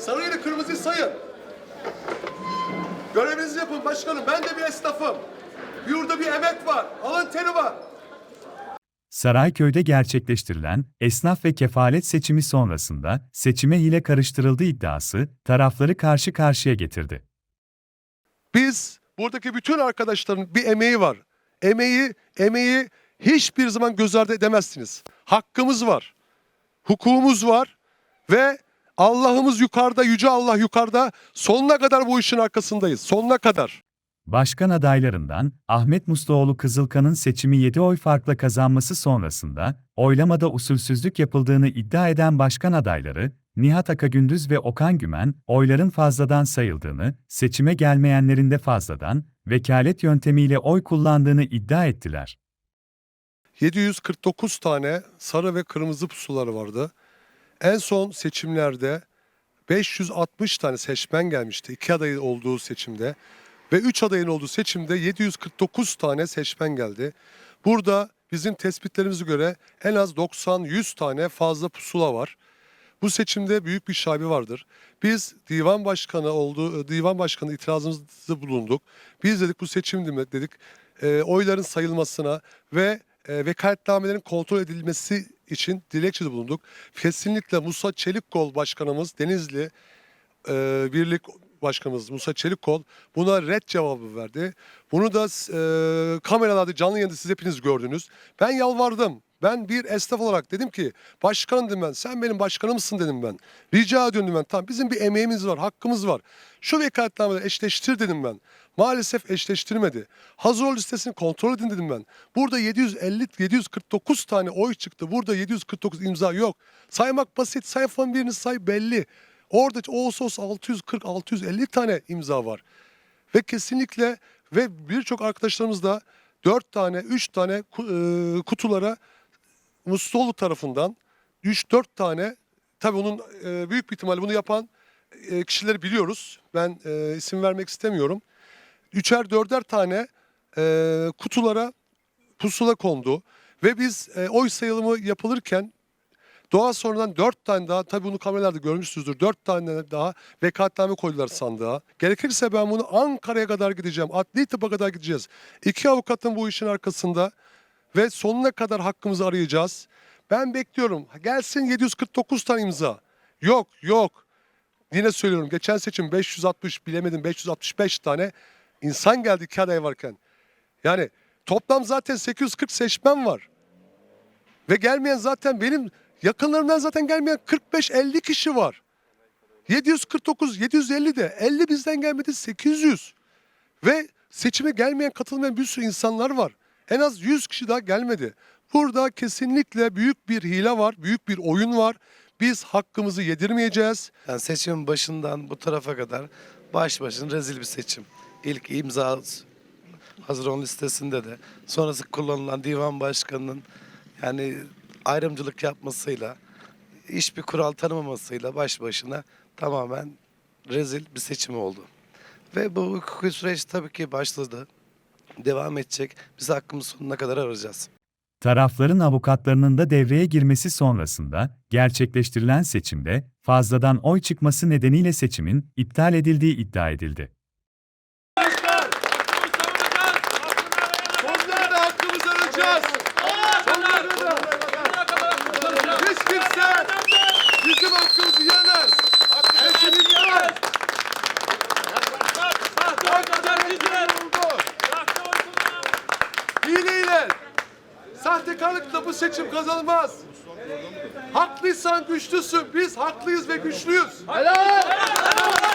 Sarı ile kırmızıyı sayın. Görevinizi yapın başkanım. Ben de bir esnafım. Yurda bir emek var. Alın teri var. Sarayköy'de gerçekleştirilen esnaf ve kefalet seçimi sonrasında seçime hile karıştırıldığı iddiası tarafları karşı karşıya getirdi. Biz buradaki bütün arkadaşların bir emeği var. Emeği, emeği hiçbir zaman göz ardı edemezsiniz. Hakkımız var. Hukukumuz var ve Allah'ımız yukarıda, yüce Allah yukarıda. Sonuna kadar bu işin arkasındayız. Sonuna kadar. Başkan adaylarından Ahmet Musluoğlu Kızılkan'ın seçimi 7 oy farkla kazanması sonrasında oylamada usulsüzlük yapıldığını iddia eden başkan adayları Nihat Akagündüz ve Okan Gümen oyların fazladan sayıldığını, seçime gelmeyenlerin de fazladan vekalet yöntemiyle oy kullandığını iddia ettiler. 749 tane sarı ve kırmızı pusuları vardı. En son seçimlerde 560 tane seçmen gelmişti. İki adayın olduğu seçimde ve 3 adayın olduğu seçimde 749 tane seçmen geldi. Burada bizim tespitlerimize göre en az 90-100 tane fazla pusula var. Bu seçimde büyük bir şaibe vardır. Biz divan başkanı olduğu divan başkanı itirazımızda bulunduk. Biz dedik bu seçim dedik. e, oyların sayılmasına ve e, vekaletnamelerin kontrol edilmesi için dilekçede bulunduk. Kesinlikle Musa Çelikkol başkanımız Denizli e, Birlik Başkanımız Musa Çelikkol buna red cevabı verdi. Bunu da e, kameralarda canlı yayında siz hepiniz gördünüz. Ben yalvardım. Ben bir esnaf olarak dedim ki başkanım dedim ben sen benim başkanımsın dedim ben. Rica ediyorum ben tamam bizim bir emeğimiz var hakkımız var. Şu vekaletnameleri eşleştir dedim ben. Maalesef eşleştirmedi. Hazır listesini kontrol edin dedim ben. Burada 750 749 tane oy çıktı. Burada 749 imza yok. Saymak basit. Sayfanın birini say belli. Orada olsa olsa 640 650 tane imza var. Ve kesinlikle ve birçok arkadaşlarımız da 4 tane 3 tane ku- kutulara Mustoğlu tarafından 3-4 tane tabii onun e, büyük bir ihtimalle bunu yapan e, kişileri biliyoruz. Ben e, isim vermek istemiyorum. Üçer dörder tane e, kutulara pusula kondu ve biz e, oy sayılımı yapılırken Doğa sonradan dört tane daha, tabii bunu kameralarda görmüşsünüzdür, dört tane daha vekaletname koydular sandığa. Gerekirse ben bunu Ankara'ya kadar gideceğim, adli tıpa kadar gideceğiz. İki avukatın bu işin arkasında ve sonuna kadar hakkımızı arayacağız. Ben bekliyorum, gelsin 749 tane imza. Yok, yok. Yine söylüyorum, geçen seçim 560, bilemedim 565 tane insan geldi iki aday varken. Yani toplam zaten 840 seçmen var. Ve gelmeyen zaten benim yakınlarımdan zaten gelmeyen 45-50 kişi var. 749, 750 de 50 bizden gelmedi 800. Ve seçime gelmeyen katılmayan bir sürü insanlar var. En az 100 kişi daha gelmedi. Burada kesinlikle büyük bir hile var, büyük bir oyun var. Biz hakkımızı yedirmeyeceğiz. Yani seçimin başından bu tarafa kadar baş başın rezil bir seçim. İlk imza hazır on listesinde de sonrası kullanılan divan başkanının yani ayrımcılık yapmasıyla hiçbir kural tanımamasıyla baş başına tamamen rezil bir seçim oldu. Ve bu hukuki süreç tabii ki başladı. Devam edecek. Biz hakkımız sonuna kadar arayacağız. Tarafların avukatlarının da devreye girmesi sonrasında gerçekleştirilen seçimde fazladan oy çıkması nedeniyle seçimin iptal edildiği iddia edildi. Sonunda da hakkımızı arayacağız. Sonunda da. Hiç kimse bizim hakkımızı yemez. Kesinlikle. Hileyle, sahtekarlıkla bu seçim kazanılmaz. Haklıysan güçlüsün. Biz haklıyız ve güçlüyüz. Helal!